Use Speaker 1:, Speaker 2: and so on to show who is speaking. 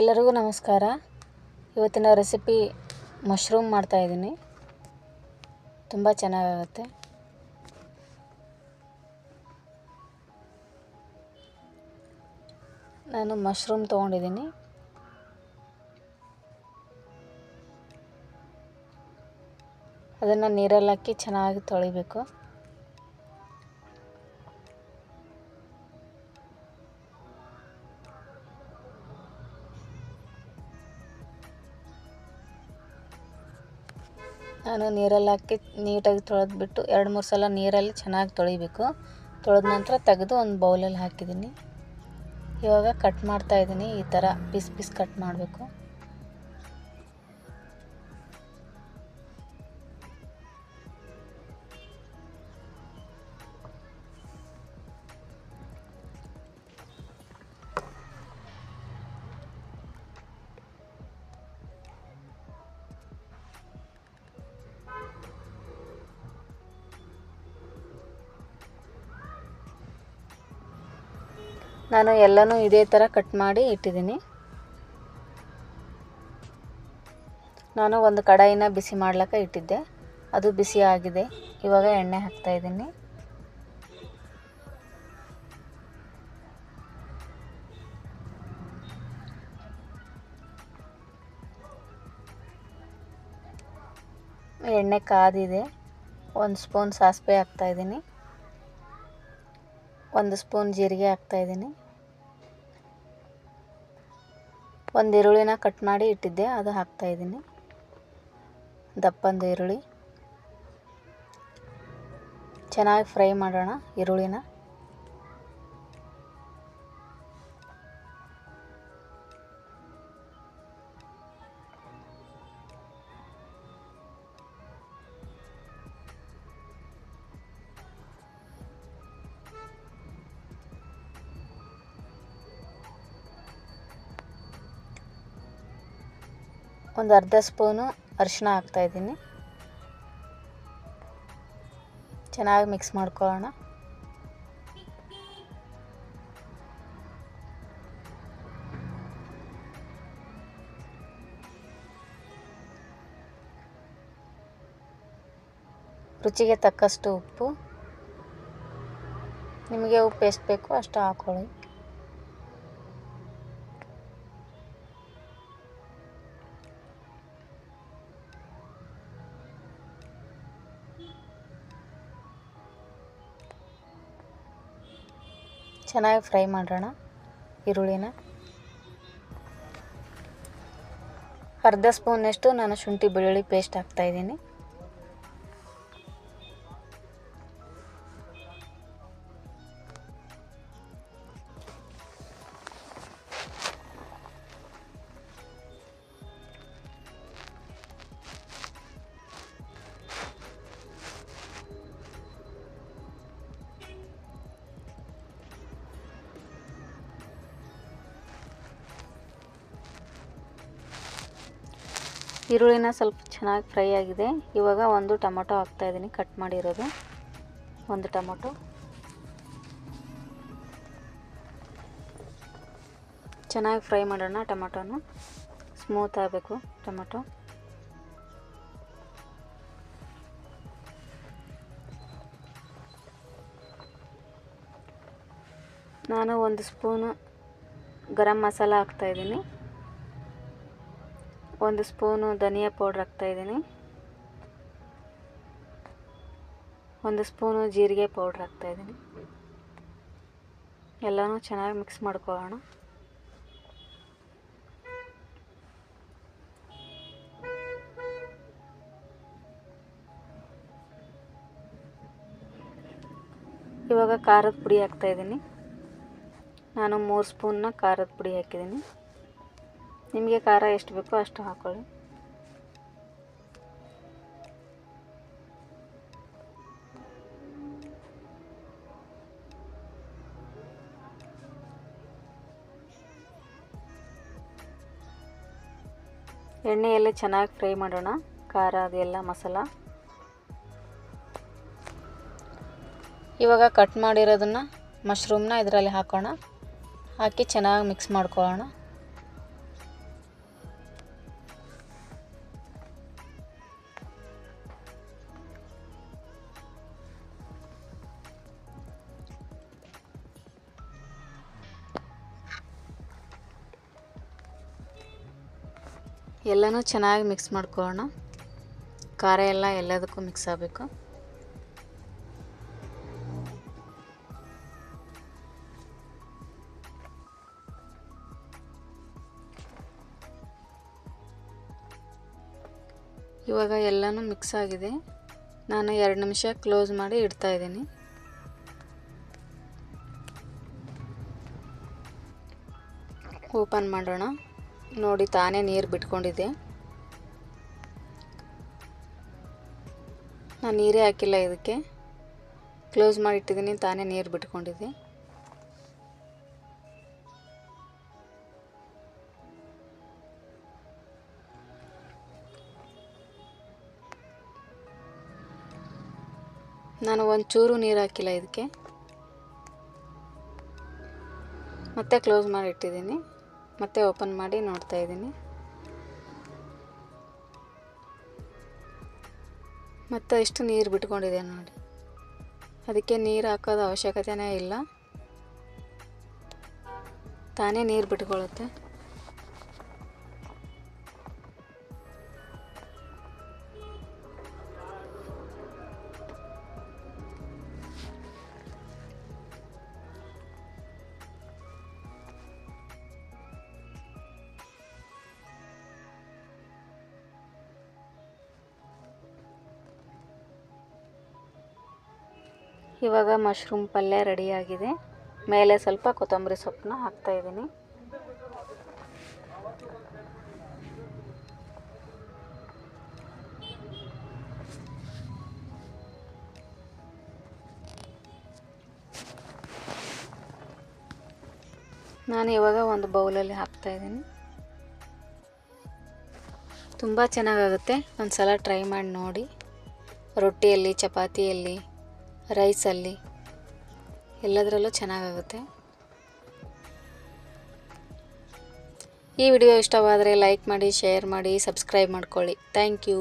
Speaker 1: ಎಲ್ಲರಿಗೂ ನಮಸ್ಕಾರ. ಇವತ್ತಿನ ರೆಸಿಪಿ ಮಶ್ರೂಮ್ ಮಾಡ್ತಾಯಿದ್ದೀನಿ ತುಂಬ ಚೆನ್ನಾಗಾಗುತ್ತೆ. ನಾನು ಮಶ್ರೂಮ್ ತೊಗೊಂಡಿದ್ದೀನಿ. ಅದನ್ನು ನೀರಲ್ಲಿ ಹಾಕಿ ಚೆನ್ನಾಗಿ ತೊಳಿಬೇಕು. ನಾನು ನೀರಲ್ಲಿ ಹಾಕಿ ನೀಟಾಗಿ ತೊಳೆದ್ಬಿಟ್ಟು ಎರಡು ಮೂರು ಸಲ ನೀರಲ್ಲಿ ಚೆನ್ನಾಗಿ ತೊಳಿಬೇಕು. ತೊಳೆದ ನಂತರ ತೆಗೆದು ಒಂದು ಬೌಲಲ್ಲಿ ಹಾಕಿದ್ದೀನಿ. ಇವಾಗ ಕಟ್ ಮಾಡ್ತಾಯಿದ್ದೀನಿ ಈ ಥರ ಪೀಸ್ ಪೀಸ್ ಕಟ್ ಮಾಡಬೇಕು. ನಾನು ಎಲ್ಲನೂ ಇದೇ ಥರ ಕಟ್ ಮಾಡಿ ಇಟ್ಟಿದ್ದೀನಿ. ನಾನು ಒಂದು ಕಡಾಯಿನ ಬಿಸಿ ಮಾಡ್ಲಿಕ್ಕೆ ಇಟ್ಟಿದ್ದೆ. ಅದು ಬಿಸಿ ಆಗಿದೆ. ಇವಾಗ ಎಣ್ಣೆ ಹಾಕ್ತಾಯಿದ್ದೀನಿ ಎಣ್ಣೆ ಕಾದಿದೆ. ಒಂದು ಸ್ಪೂನ್ ಸಾಸಿವೆ ಹಾಕ್ತಾಯಿದ್ದೀನಿ ಒಂದು ಸ್ಪೂನ್ ಜೀರಿಗೆ ಹಾಕ್ತಾಯಿದ್ದೀನಿ ಒಂದು ಈರುಳ್ಳಿನ ಕಟ್ ಮಾಡಿ ಇಟ್ಟಿದ್ದೆ ಅದು ಹಾಕ್ತಾಯಿದ್ದೀನಿ ದಪ್ಪಂದು ಈರುಳ್ಳಿ. ಚೆನ್ನಾಗಿ ಫ್ರೈ ಮಾಡೋಣ ಈರುಳ್ಳಿನ. ಒಂದು ಅರ್ಧ ಸ್ಪೂನು ಅರಿಶಿನ ಹಾಕ್ತಾಯಿದ್ದೀನಿ. ಚೆನ್ನಾಗಿ ಮಿಕ್ಸ್ ಮಾಡ್ಕೊಳ್ಳೋಣ. ರುಚಿಗೆ ತಕ್ಕಷ್ಟು ಉಪ್ಪು. ನಿಮಗೆ ಉಪ್ಪು ಎಷ್ಟು ಬೇಕೋ ಅಷ್ಟು ಹಾಕ್ಕೊಳ್ಳಿ ಚೆನ್ನಾಗಿ ಫ್ರೈ ಮಾಡೋಣ ಈರುಳ್ಳಿನ. ಅರ್ಧ ಸ್ಪೂನಷ್ಟು ನಾನು ಶುಂಠಿ ಬೆಳ್ಳುಳ್ಳಿ ಪೇಸ್ಟ್ ಹಾಕ್ತಾಯಿದ್ದೀನಿ ಈರುಳ್ಳಿನ ಸ್ವಲ್ಪ ಚೆನ್ನಾಗಿ ಫ್ರೈ ಆಗಿದೆ. ಇವಾಗ ಒಂದು ಟೊಮೊಟೊ ಹಾಕ್ತಾಯಿದ್ದೀನಿ ಕಟ್ ಮಾಡಿರೋದು. ಒಂದು ಟೊಮೊಟೊ. ಚೆನ್ನಾಗಿ ಫ್ರೈ ಮಾಡೋಣ ಟೊಮೊಟೊನ. ಸ್ಮೂತ್ ಆಗಬೇಕು ಟೊಮೊಟೊ. ನಾನು ಒಂದು ಸ್ಪೂನು ಗರಂ ಮಸಾಲ ಹಾಕ್ತಾಯಿದ್ದೀನಿ ಒಂದು ಸ್ಪೂನು ಧನಿಯಾ ಪೌಡ್ರ್ ಹಾಕ್ತಾಯಿದ್ದೀನಿ ಒಂದು ಸ್ಪೂನು ಜೀರಿಗೆ ಪೌಡ್ರ್ ಹಾಕ್ತಾಯಿದ್ದೀನಿ ಎಲ್ಲನೂ ಚೆನ್ನಾಗಿ ಮಿಕ್ಸ್ ಮಾಡ್ಕೊಳ್ಳೋಣ. ಇವಾಗ ಖಾರದ ಪುಡಿ ಹಾಕ್ತಾಯಿದ್ದೀನಿ ನಾನು ಮೂರು ಸ್ಪೂನ್ನ ಖಾರದ ಪುಡಿ ಹಾಕಿದ್ದೀನಿ. ನಿಮಗೆ ಖಾರ ಎಷ್ಟು ಬೇಕೋ ಅಷ್ಟು ಹಾಕ್ಕೊಳ್ಳಿ ಎಣ್ಣೆಯಲ್ಲಿ ಚೆನ್ನಾಗಿ ಫ್ರೈ ಮಾಡೋಣ. ಖಾರ, ಅದೆಲ್ಲ ಮಸಾಲ. ಇವಾಗ ಕಟ್ ಮಾಡಿರೋದನ್ನು ಮಶ್ರೂಮ್ನ ಇದರಲ್ಲಿ ಹಾಕೋಣ. ಹಾಕಿ ಚೆನ್ನಾಗಿ ಮಿಕ್ಸ್ ಮಾಡ್ಕೊಳ್ಳೋಣ. ಎಲ್ಲನೂ ಚೆನ್ನಾಗಿ ಮಿಕ್ಸ್ ಮಾಡ್ಕೊಳ್ಳೋಣ. ಖಾರ ಎಲ್ಲ ಎಲ್ಲದಕ್ಕೂ ಮಿಕ್ಸ್ ಆಗಬೇಕು. ಇವಾಗ ಎಲ್ಲನೂ ಮಿಕ್ಸ್ ಆಗಿದೆ. ನಾನು ಎರಡು ನಿಮಿಷ ಕ್ಲೋಸ್ ಮಾಡಿ ಇಡ್ತಾ ಇದ್ದೀನಿ. ಓಪನ್ ಮಾಡೋಣ. ನೋಡಿ ತಾನೇ ನೀರು ಬಿಟ್ಕೊಂಡಿದೆ ನಾನು ನೀರೇ ಹಾಕಿಲ್ಲ ಇದಕ್ಕೆ. ಕ್ಲೋಸ್ ಮಾಡಿ ಇಟ್ಟಿದ್ದೀನಿ, ತಾನೇ ನೀರು ಬಿಟ್ಕೊಂಡಿದೆ ನಾನು ಒಂಚೂರು ನೀರು ಹಾಕಿಲ್ಲ ಇದಕ್ಕೆ. ಮತ್ತೆ ಕ್ಲೋಸ್ ಮಾಡಿ ಇಟ್ಟಿದ್ದೀನಿ. ಮತ್ತೆ ಓಪನ್ ಮಾಡಿ ನೋಡ್ತಾ ಇದ್ದೀನಿ. ಮತ್ತು ಇಷ್ಟು ನೀರು ಬಿಟ್ಕೊಂಡಿದೆ ನೋಡಿ. ಅದಕ್ಕೆ ನೀರು ಹಾಕೋದು ಅವಶ್ಯಕತೆನೇ ಇಲ್ಲ. ತಾನೇ ನೀರು ಬಿಟ್ಕೊಳ್ಳುತ್ತೆ. ಇವಾಗ ಮಶ್ರೂಮ್ ಪಲ್ಯ ರೆಡಿಯಾಗಿದೆ ಮೇಲೆ ಸ್ವಲ್ಪ ಕೊತ್ತಂಬರಿ ಸೊಪ್ಪನ್ನ ಹಾಕ್ತಾ ಇದ್ದೀನಿ. ನಾನು ಇವಾಗ ಒಂದು ಬೌಲಲ್ಲಿ ಹಾಕ್ತಾ ಇದ್ದೀನಿ. ತುಂಬ ಚೆನ್ನಾಗಾಗುತ್ತೆ. ಒಂದು ಸಲ ಟ್ರೈ ಮಾಡಿ ನೋಡಿ. ರೊಟ್ಟಿಯಲ್ಲಿ, ಚಪಾತಿಯಲ್ಲಿ ರೈಸಲ್ಲಿ. ಎಲ್ಲದರಲ್ಲೂ ಚೆನ್ನಾಗಾಗುತ್ತೆ. ಈ ವಿಡಿಯೋ ಇಷ್ಟವಾದರೆ ಲೈಕ್ ಮಾಡಿ ಶೇರ್ ಮಾಡಿ ಸಬ್ಸ್ಕ್ರೈಬ್ ಮಾಡ್ಕೊಳ್ಳಿ. Thank you.